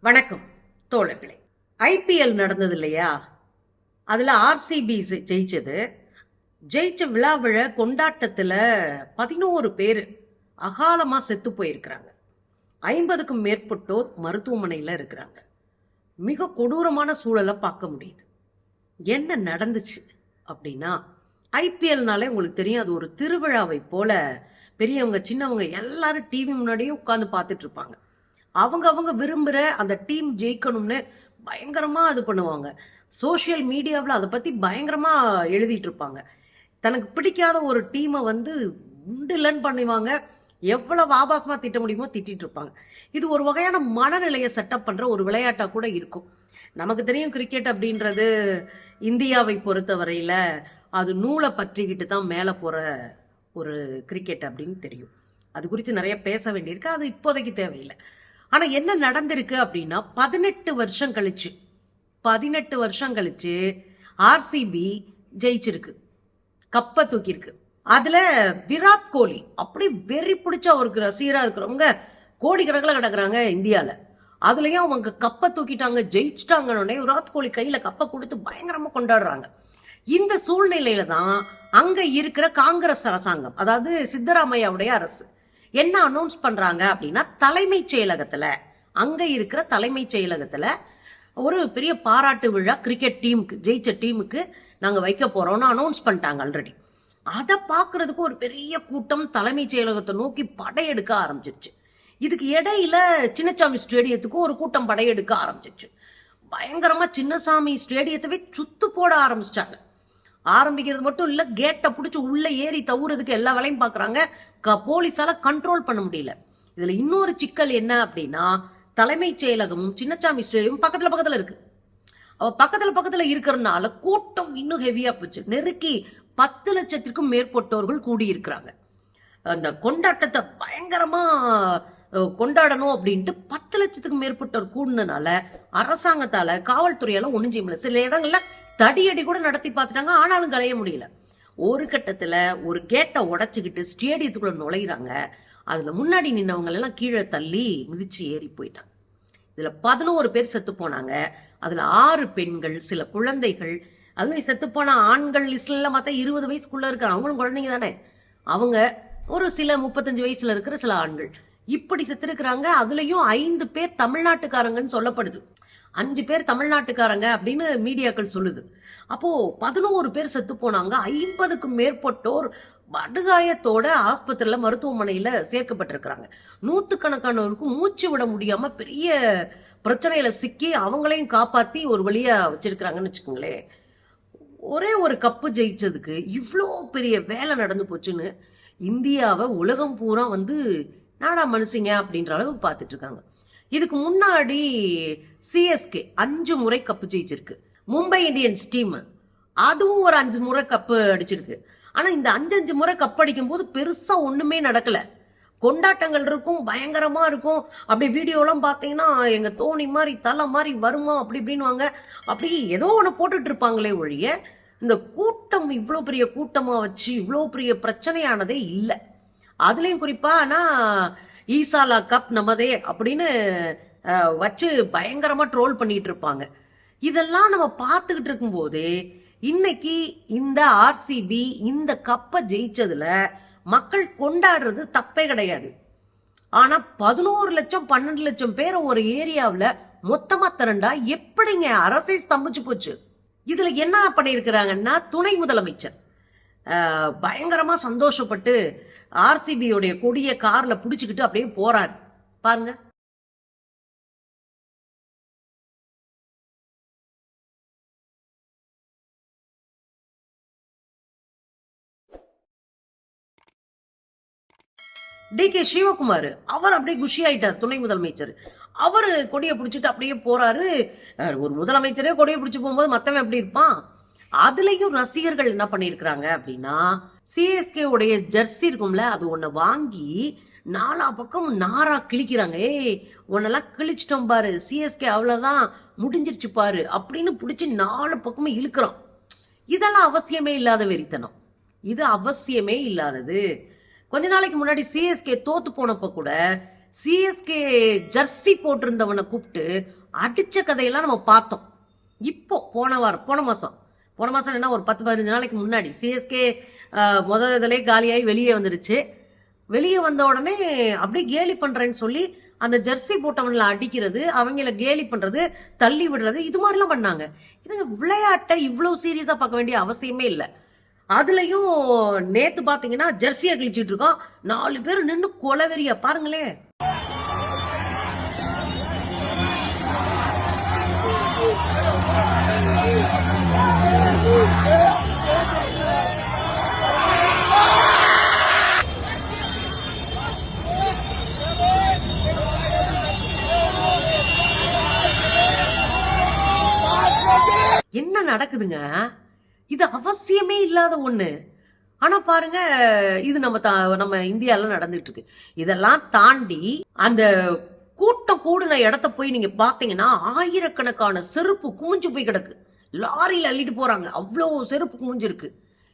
வணக்கம் தோழர்களே. ஐபிஎல் நடந்தது இல்லையா அதில் ஆர்சிபி ஜெயிச்சது. ஜெயிச்ச விழாவிழ கொண்டாட்டத்தில் பதினோரு பேர் அகாலமாக செத்து போயிருக்கிறாங்க. ஐம்பதுக்கும் மேற்பட்டோர் மருத்துவமனையில் இருக்கிறாங்க. மிக கொடூரமான சூழலை பார்க்க முடியுது. என்ன நடந்துச்சு அப்படின்னா ஐபிஎல்னாலே உங்களுக்கு தெரியும் அது ஒரு திருவிழாவை போல பெரியவங்க சின்னவங்க எல்லாரும் டிவி முன்னாடியே உட்காந்து பார்த்துட்ருப்பாங்க அவங்க அவங்க விரும்புகிற அந்த டீம் ஜெயிக்கணும்னு பயங்கரமாக இது பண்ணுவாங்க. சோஷியல் மீடியாவில் அதை பற்றி பயங்கரமாக எழுதிட்டு இருப்பாங்க. தனக்கு பிடிக்காத ஒரு டீமை வந்து உண்டுலன்னு பண்ணுவாங்க. எவ்வளவு ஆபாசமாக திட்ட முடியுமோ திட்டிகிட்டு இருப்பாங்க. இது ஒரு வகையான மனநிலையை செட்டப் பண்ணுற ஒரு விளையாட்டாக கூட இருக்கும். நமக்கு தெரியும் கிரிக்கெட் அப்படின்றது இந்தியாவை பொறுத்தவரையில் அது நூலை பற்றிக்கிட்டு தான் மேலே போகிற ஒரு கிரிக்கெட் அப்படின்னு தெரியும். அது குறித்து நிறைய பேச வேண்டியிருக்கு. அது இப்போதைக்கு தேவையில்லை. ஆனால் என்ன நடந்திருக்கு அப்படின்னா பதினெட்டு வருஷம் கழிச்சு பதினெட்டு வருஷம் கழிச்சு ஆர்சிபி ஜெயிச்சிருக்கு கப்பை தூக்கியிருக்கு. அதில் விராட் கோலி அப்படி வெறி பிடிச்ச ஒரு ரசிகராக இருக்கிறவங்க கோடிக்கணக்கில் கிடக்குறாங்க இந்தியாவில் அதுலேயும் அவங்க கப்பை தூக்கிட்டாங்க ஜெயிச்சிட்டாங்கன்னொடனே விராட் கோலி கையில் கப்பை கொடுத்து பயங்கரமாக கொண்டாடுறாங்க. இந்த சூழ்நிலையில தான் அங்கே இருக்கிற காங்கிரஸ் அரசாங்கம் அதாவது சித்தராமையாவுடைய அரசு என்ன அனௌன்ஸ் பண்ணுறாங்க அப்படின்னா தலைமைச் செயலகத்தில் அங்கே இருக்கிற தலைமைச் செயலகத்தில் ஒரு பெரிய பாராட்டு விழா கிரிக்கெட் டீமுக்கு ஜெயிச்ச டீமுக்கு நாங்கள் வைக்க போகிறோம்னு அனௌன்ஸ் பண்ணிட்டாங்க ஆல்ரெடி அதை பார்க்கறதுக்கு ஒரு பெரிய கூட்டம் தலைமைச் செயலகத்தை நோக்கி படையெடுக்க ஆரம்பிச்சிருச்சு. இதுக்கு இடையில சின்னசாமி ஸ்டேடியத்துக்கும் ஒரு கூட்டம் படையெடுக்க ஆரம்பிச்சிருச்சு. பயங்கரமாக சின்னசாமி ஸ்டேடியத்தவே சுத்து போட ஆரம்பிச்சிட்டாங்க. ஆரம்பிக்கிறது மட்டும் இல்லை கேட்டை பிடிச்சி உள்ளே ஏறி தவுறதுக்கு எல்லா வேலையும் பார்க்குறாங்க க போலீஸால் கண்ட்ரோல் பண்ண முடியல. இதில் இன்னொரு சிக்கல் என்ன அப்படின்னா தலைமைச் செயலகமும் சின்னச்சாமி ஸ்டேடியமும் பக்கத்தில் பக்கத்தில் இருக்குது அவள் பக்கத்தில் பக்கத்தில் இருக்கிறதுனால கூட்டம் இன்னும் ஹெவியாக போச்சு. நெருக்கி பத்து லட்சத்திற்கும் மேற்பட்டோர்கள் கூடியிருக்கிறாங்க. அந்த கொண்டாட்டத்தை பயங்கரமாக கொண்டாடணும் அப்படின்ட்டு பத்து லட்சத்துக்கு மேற்பட்டோர் கூடினனால அரசாங்கத்தால் காவல்துறையால் ஒன்றும் செய்ய முடியல. சில இடங்கள்ல தடியடி கூட நடத்தி பார்த்துட்டாங்க. ஆனாலும் கலைய முடியல. ஒரு கட்டத்தில் ஒரு கேட்டை உடச்சிக்கிட்டு ஸ்டேடியத்துக்குள்ளே நுழையிறாங்க. அதில் முன்னாடி நின்னவங்க எல்லாம் கீழே தள்ளி மிதிச்சு ஏறி போயிட்டாங்க. இதில் பதினோரு பேர் செத்து போனாங்க. அதில் ஆறு பெண்கள் சில குழந்தைகள். அதுவும் செத்துப்போன ஆண்கள் லிஸ்ட்லாம் பார்த்தா இருபது வயசுக்குள்ளே இருக்காங்க. அவங்களும் குழந்தைங்க தானே. அவங்க ஒரு சில முப்பத்தஞ்சு வயசுல இருக்கிற சில ஆண்கள். இப்படி செத்துருக்குறாங்க. அதுலேயும் ஐந்து பேர் தமிழ்நாட்டுக்காரங்கன்னு சொல்லப்படுது. அஞ்சு பேர் தமிழ்நாட்டுக்காரங்க அப்படின்னு மீடியாக்கள் சொல்லுது. அப்போ பதினோரு பேர் செத்து போனாங்க. ஐம்பதுக்கும் மேற்பட்டோர் படுகாயத்தோட ஆஸ்பத்திரியில் மருத்துவமனையில் சேர்க்கப்பட்டிருக்கிறாங்க. நூற்றுக்கணக்கானவருக்கும் மூச்சு விட முடியாமல் பெரிய பிரச்சனையில் சிக்கி அவங்களையும் காப்பாற்றி ஒரு வழியாக வச்சுருக்கிறாங்கன்னு வச்சுக்கோங்களேன். ஒரே ஒரு கப்பு ஜெயிச்சதுக்கு இவ்வளோ பெரிய வேலை நடந்து போச்சுன்னு இந்தியாவை உலகம் பூரா வந்து நாடா மனுஷங்க அப்படின்ற அளவு பார்த்துட்டு இருக்காங்க. இதுக்கு முன்னாடி சிஎஸ்கே அஞ்சு முறை கப்பு ஜெயிச்சிருக்கு. மும்பை இந்தியன்ஸ் டீம் அதுவும் ஒரு அஞ்சு முறை கப்பு அடிச்சிருக்கு. ஆனால் இந்த அஞ்சு அஞ்சு முறை கப் அடிக்கும் போது பெருசாக ஒன்றுமே நடக்கலை. கொண்டாட்டங்கள் இருக்கும் பயங்கரமாக இருக்கும். அப்படி வீடியோலாம் பார்த்தீங்கன்னா எங்கள் தோணி மாதிரி தலை மாதிரி வருமா அப்படி இப்படின்னுவாங்க. அப்படி ஏதோ ஒன்று போட்டுட்டு இருப்பாங்களே ஒழிய இந்த கூட்டம் இவ்வளோ பெரிய கூட்டமாக வச்சு இவ்வளோ பெரிய பிரச்சனையானதே இல்லை. அதுலேயும் குறிப்பாக ஆனால் ஈசாலா கப் நமதே அப்படின்னு வச்சு பயங்கரமாக ட்ரோல் பண்ணிகிட்டு இருப்பாங்க. இதெல்லாம் நம்ம பார்த்துக்கிட்டு இருக்கும்போது இன்னைக்கு இந்த ஆர்சிபி இந்த கப்பை ஜெயிச்சதுல மக்கள் கொண்டாடுறது தப்பே கிடையாது. ஆனால் பதினோரு லட்சம் பன்னெண்டு லட்சம் பேர் ஒரு ஏரியாவில் மொத்தமாக திரண்டா எப்படிங்க அரசே ஸ்தம்பிச்சு போச்சு? இதில் என்ன பண்ணியிருக்கிறாங்கன்னா துணை முதலமைச்சர். பயங்கரமாக சந்தோஷப்பட்டு ஆர்சிபியோடைய கொடிய கார்ல பிடிச்சிக்கிட்டு அப்படியே போறாரு. பாருங்க. டி கே சிவகுமார் அவர் அப்படியே குஷி ஆயிட்டார் துணை முதலமைச்சர். அவர் கொடியை பிடிச்சிட்டு அப்படியே போறாரு. அஹ் ஒரு முதலமைச்சரே கொடியை பிடிச்சி போகும்போது மற்றவன் எப்படி இருப்பான்? அதுலேயும் ரசிகர்கள் என்ன பண்ணியிருக்கிறாங்க அப்படின்னா சிஎஸ்கே உடைய ஜெர்சி இருக்கும்ல அது ஒன்று வாங்கி நாலா பக்கம் நாரா கிழிக்கிறாங்க. ஏய் உன்னெல்லாம் கிழிச்சிட்டோம் பாரு சிஎஸ்கே அவ்வளோதான் முடிஞ்சிருச்சு பாரு அப்படின்னு பிடிச்சி நாலு பக்கமும் இழுக்கிறோம் இதெல்லாம் அவசியமே இல்லாத வெறித்தனம். இது அவசியமே இல்லாதது. கொஞ்ச நாளைக்கு முன்னாடி சிஎஸ்கே தோத்து போனப்போ கூட சிஎஸ்கே ஜெர்சி போட்டிருந்தவனை கூப்பிட்டு அடித்த கதையெல்லாம் நம்ம பார்த்தோம். இப்போ போன வாரம் போன மாதம் போன மாதம் என்ன ஒரு பத்து பதினஞ்சு நாளைக்கு முன்னாடி சிஎஸ்கே முதல் இதிலே காலியாகி வெளியே வந்துருச்சு. வெளியே வந்த உடனே அப்படியே கேலி பண்ணுறேன்னு சொல்லி அந்த ஜெர்சி போட்டவன்ல அடிக்கிறது அவங்கள கேலி பண்ணுறது தள்ளி விடுறது இது மாதிரிலாம் பண்ணாங்க. இதுங்க விளையாட்டை இவ்வளோ சீரியஸாக பார்க்க வேண்டிய அவசியமே இல்லை. அதுலயும் நேத்து பாத்தீங்கன்னா ஜெர்சியை கிழிச்சிட்டு இருக்கோம். நாலு பேர் நின்று கொலவெறியா பாருங்களேன். என்ன நடக்குதுங்க. இது அவசியமே இல்லாத ஒன்று ஆனால் பாருங்க இது நம்ம தா- நம்ம இந்தியால நடந்துட்டு இருக்கு இதெல்லாம் தாண்டி அந்த கூட்டம் கூடின இடத்த போய் நீங்கள் பார்த்தீங்கன்னா ஆயிரக்கணக்கான செருப்பு குமிஞ்சு போய் கிடக்கு. லாரியில் அள்ளிட்டு போகிறாங்க அவ்வளோ செருப்பு குமிஞ்சிருக்கு.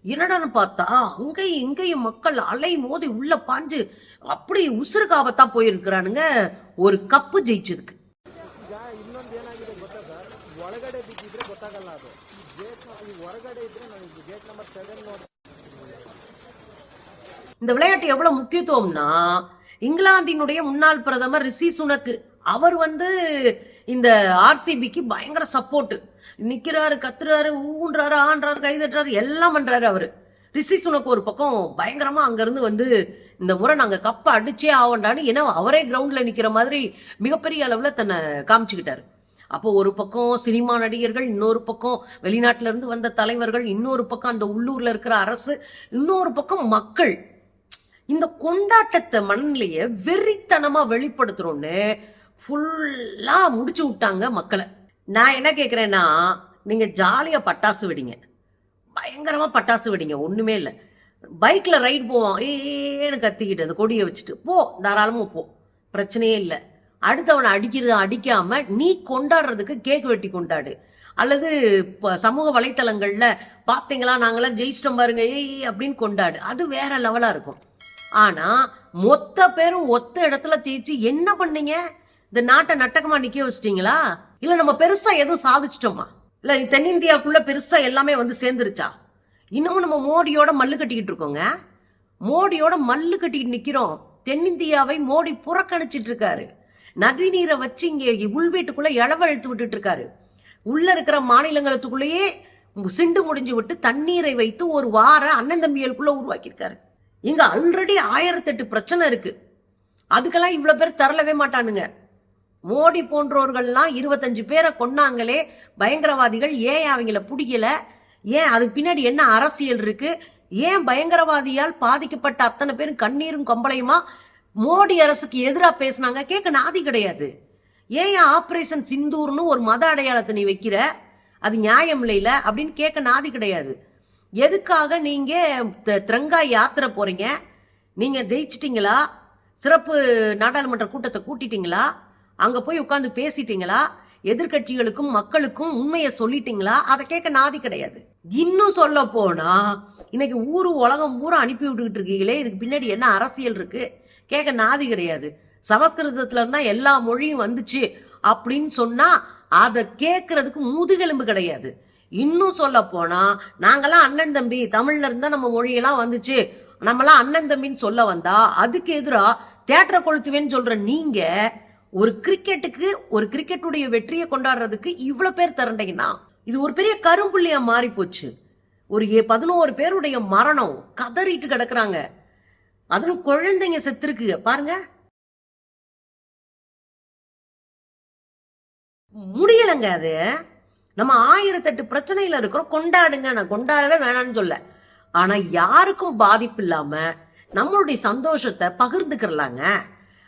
என்னடான்னு பார்த்தா அங்கேயும் இங்கேயும் மக்கள் அலை மோதி உள்ள பாஞ்சு அப்படி உசுறு ஆபத்தா போயிருக்கிறானுங்க. ஒரு கப்பு ஜெயிச்சதுக்கு. ಒಳಗಡೆ ಬಿದ್ದಿದ್ರೆ ಗೊತ್ತಾಗಲ್ಲ ಅದು ಗೇಟ್ ಈ ಹೊರಗಡೆ ಇದ್ರೆ ನಾವು ಗೇಟ್ ನಂಬರ್ ಸೆವೆನ್ ನೋಡಿ இந்த விளையாட்டு எவ்வளவு முக்கியத்துவம்னா இங்கிலாந்தினுடைய முன்னாள் பிரதமர் ரிஷி சுனக்கு அவர் வந்து இந்த ஆர்சிபிக்கு பயங்கர சப்போர்ட் நிக்கிறாரு கத்துறாரு ஊன்றாரு ஆன்றாரு கை தட்டுறாரு எல்லாம் பண்றாரு அவரு ரிஷி சுனக்கு ஒரு பக்கம் பயங்கரமா அங்கிருந்து வந்து இந்த முறை நாங்க கப்பை அடிச்சே ஆவோண்டான்னு ஏன்னா அவரே கிரவுண்ட்ல நிக்கிற மாதிரி மிகப்பெரிய அளவுல தன்னை காமிச்சுக்கிட்டாரு அப்போ ஒரு பக்கம் சினிமா நடிகர்கள் இன்னொரு பக்கம் வெளிநாட்டில இருந்து வந்த தலைவர்கள் இன்னொரு பக்கம் அந்த உள்ளூர்ல இருக்கிற அரசு இன்னொரு பக்கம் மக்கள். இந்த கொண்டாட்டத்தை மனநிலைய வெறித்தனமா வெளிப்படுத்துறோன்னு ஃபுல்லா முடிச்சு விட்டாங்க மக்களை. நான் என்ன கேட்குறேன்னா நீங்க ஜாலியா பட்டாசு வெடிங்க. பயங்கரமா பட்டாசு வெடிங்க ஒண்ணுமே இல்லை. பைக்கில் ரைடு போவோம் ஏன்னு கத்திக்கிட்டு அந்த கொடியை வச்சுட்டு போ தாராளமாக போ. பிரச்சனையே இல்லை. அடுத்தவனை அடிக்கிறது அடிக்காம நீ கொண்டாடுறதுக்கு கேக் வெட்டி கொண்டாடு. அல்லது சமூக வலைத்தளங்களில் பார்த்தீங்களா நாங்களாம் ஜெயிச்சிட்டோம் பாருங்க ஏய் அப்படின்னு கொண்டாடு. அது வேற லெவலாக இருக்கும். ஆனால் மொத்த பேரும் ஒத்த இடத்துல ஜெயிச்சு என்ன பண்ணீங்க? இந்த நாட்டை நட்டகமாக நிற்க வச்சிட்டீங்களா? இல்லை நம்ம பெருசாக எதுவும் சாதிச்சிட்டோமா? இல்லை தென்னிந்தியாவுக்குள்ளே பெருசாக எல்லாமே வந்து சேர்ந்துருச்சா? இன்னமும் நம்ம மோடியோட மல்லு கட்டிக்கிட்டு இருக்கோங்க. மோடியோட மல்லு கட்டிக்கிட்டு நிற்கிறோம் தென்னிந்தியாவை மோடி புறக்கணிச்சிட்டு இருக்காரு. நதி நீரை வச்சு இங்கே உள்வீட்டுக்குள்ளே இளவழுத்து விட்டுட்டு இருக்காரு. உள்ளே இருக்கிற மாநிலங்களுக்குள்ளேயே சிண்டு முடிஞ்சு விட்டு தண்ணீரை வைத்து ஒரு வார அண்ணன் தம்பிகளுக்குள்ளே உருவாக்கியிருக்காரு. இங்கே ஆல்ரெடி ஆயிரத்தெட்டு பிரச்சனை இருக்குது அதுக்கெல்லாம் இவ்வளோ பேர் தரலவே மாட்டானுங்க. மோடி போன்றோர்கள்லாம் இருபத்தஞ்சு பேரை கொன்னாங்களே பயங்கரவாதிகள் ஏன் அவங்கள பிடிக்கல? ஏன் அதுக்கு பின்னாடி என்ன அரசியல் இருக்கு? ஏன் பயங்கரவாதியால் பாதிக்கப்பட்ட அத்தனை பேரும் கண்ணீரும் கம்பளையுமா? மோடி அரசுக்கு எதிராக பேசுனாங்க கேட்க நாதி கிடையாது. ஏன் ஆப்ரேஷன் சிந்தூர்னு ஒரு மத அடையாளத்தை நீ வைக்கிற? அது நியாயம் இல்லைல அப்படின்னு கேட்க நாதி கிடையாது. எதுக்காக நீங்கள் த- திரங்கா யாத்திரை போகிறீங்க நீங்கள் ஜெயிச்சிட்டிங்களா? சிறப்பு நாடாளுமன்ற கூட்டத்தை கூட்டிட்டீங்களா? அங்கே போய் உட்காந்து பேசிட்டீங்களா? எதிர்க்கட்சிகளுக்கும் மக்களுக்கும் உண்மையை சொல்லிட்டீங்களா? அதை கேட்க நாதி கிடையாது. இன்னும் சொல்ல போனா இன்னைக்கு ஊரு உலகம் பூரா அனுப்பி விட்டுக்கிட்டு இருக்கீங்களே இதுக்கு பின்னாடி என்ன அரசியல் இருக்குது கேட்க நாதி கிடையாது. சமஸ்கிருதத்துல இருந்தா எல்லா மொழியும் வந்துச்சு அப்படின்னு சொன்னா அதை கேட்கறதுக்கு முதுகெலும்பு கிடையாது. இன்னும் சொல்ல போனா நாங்கெல்லாம் அண்ணன் தம்பி தமிழ்ல இருந்தா நம்ம மொழியெல்லாம் வந்துச்சு. நம்மலாம் அண்ணன் தம்பின்னு சொல்ல வந்தா அதுக்கு எதிரா தேட்டரை கொளுத்துவேன்னு சொல்ற நீங்க ஒரு கிரிக்கெட்டுக்கு ஒரு கிரிக்கெட்டுடைய வெற்றியை கொண்டாடுறதுக்கு இவ்வளோ பேர் திரண்டீங்கன்னா இது ஒரு பெரிய கரும்புள்ளியா மாறி போச்சு ஒரு ஏ- பதினோரு பேருடைய மரணம் கதறிட்டு கிடக்குறாங்க. அதுவும் குழந்தைங்க செத்துருக்கு. பாருங்க. முடியலங்க அது. நம்ம ஆயிரத்தெட்டு பிரச்சனையில இருக்கிறோம். கொண்டாடுங்க. நான் கொண்டாடவே வேணாம்னு சொல்ல. ஆனா யாருக்கும் பாதிப்பு இல்லாம நம்மளுடைய சந்தோஷத்தை பகிர்ந்துக்கிறலாங்க.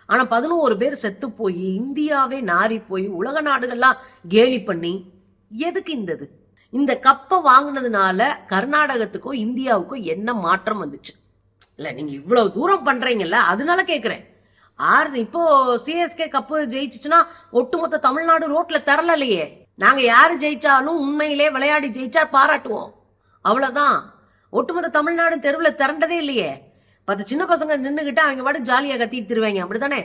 ஆனா பதினோரு பேர் செத்து போய் இந்தியாவே நாறி போய் உலக நாடுகள்லாம் கேலி பண்ணி எதுக்கு இந்த இது இந்த கப்பை வாங்கினதுனால கர்நாடகத்துக்கோ இந்தியாவுக்கோ என்ன மாற்றம் வந்துச்சு? இல்லை நீங்கள் இவ்வளோ தூரம் பண்ணுறீங்கல்ல அதனால கேட்குறேன் ஆர் இப்போ சிஎஸ்கே கப்பு ஜெயிச்சிச்சுன்னா ஒட்டுமொத்த தமிழ்நாடு ரோட்டில் தரலையே நாங்கள் யார் ஜெயிச்சாலும் உண்மையிலே விளையாடி ஜெயிச்சா பாராட்டுவோம். அவ்வளோதான் ஒட்டுமொத்த தமிழ்நாடு தெருவில் திரண்டதே இல்லையே. பத்து சின்ன பசங்க நின்றுக்கிட்டு அவங்க பாட்டு ஜாலியாக கத்திட்டு திருவாங்க அப்படி தானே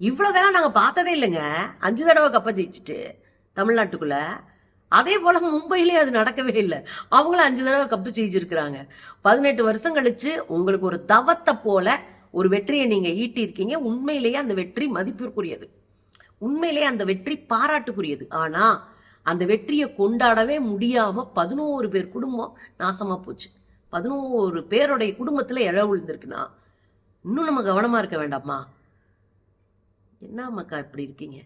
இவ்வளோ வேலை நாங்கள் பார்த்ததே இல்லைங்க. அஞ்சு தடவை கப்பை ஜெயிச்சுட்டு தமிழ்நாட்டுக்குள்ளே. அதே போல் மும்பையிலே அது நடக்கவே இல்லை. அவங்களும் அஞ்சு தடவை கப்பு ஜெயிச்சிருக்கிறாங்க. பதினெட்டு வருஷம் கழிச்சு உங்களுக்கு ஒரு தவத்தை போல ஒரு வெற்றியை நீங்கள் ஈட்டியிருக்கீங்க. உண்மையிலேயே அந்த வெற்றி மதிப்பிற்குரியது. உண்மையிலேயே அந்த வெற்றி பாராட்டுக்குரியது. ஆனால் அந்த வெற்றியை கொண்டாடவே முடியாமல் பதினோரு பேர் குடும்பம் நாசமாக போச்சு. பதினோரு பேருடைய குடும்பத்தில் இழ விழுந்திருக்குன்னா இன்னும் நம்ம கவனமாக இருக்க வேண்டாமா? என்ன மக்கா இப்படி இருக்கீங்க?